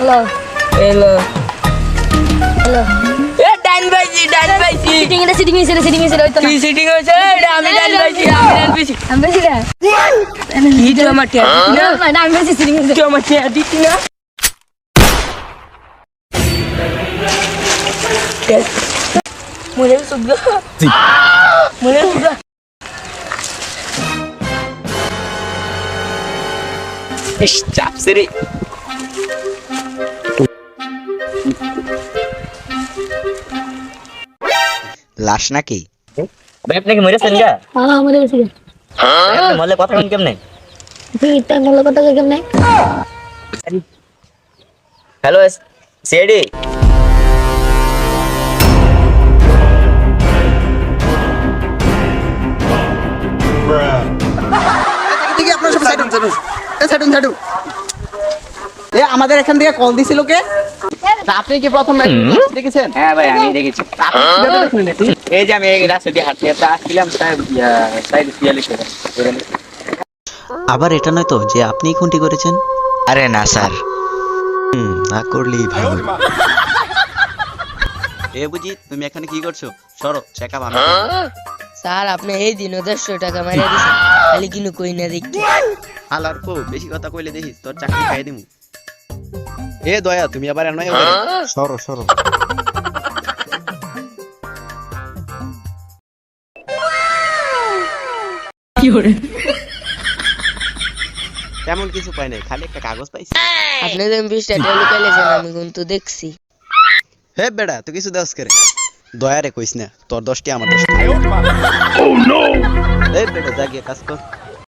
Hello hello hello এ ডান পাইছি ডান পাইছি। সিটিং এটা সিটিং এসে সিটিং এসে ওই তো না। কি সিটিং হয়েছে? এটা আমি ডান পাইছি আমি ডান পাইছি। আমি বেশি রে কি তো আমার টিয়া না? না আমি বেশি সিটিং এসে তুই আমার টিয়া দিতি না? মনে সুগা মনে সুগা ইস চাপছে রে। লাশ নাকি? ভাই আপনি কি মরেছেন গা? হ্যাঁ আপনি মরলে কথা কোন কেমনে? তুই মূল্য কথা কেমন? Hello CID. আপনার সব সাইডুন সাইডুন এ সাইডুন সাইডুন এ আমাদের এখান থেকে কল দিছিল কে? আপনি কি প্রথম দেখেছেন? হ্যাঁ ভাই আমি দেখেছি? এই যে আমি এই রাস্তা দিয়ে হাঁটতে হাঁটতে আসছিলাম সাইড দিয়ে লিখে আবার এটা নয় তো যে আপনিই খুনটি করেছেন? আরে না স্যার। না করলেই ভালো। এ বুঝি তুমি এখানে কি করছ? সরো চেক আপ স্যার আপনি এই দিন দেড়শো টাকা মারিয়ে দিছেন খালি কিনু কই না দেখি। হালার কো বেশি কথা কইলে দেখিস তোর চাকরি খাই দিমু। এ দয়া তুমি আবার এনয় সরো সরো। তেমন কিছু পাই নাই খালি একটা কাগজ পাইছি। আপনি তো বিশটা টেলিকে লেছেন আমি কিন্তু দেখছি। হে বেড়া তুই কিছু দাস করে? দয়া রে কইস না তোর দশটি আমার দশটি এই বেটা জাগিয়ে কাজ কর।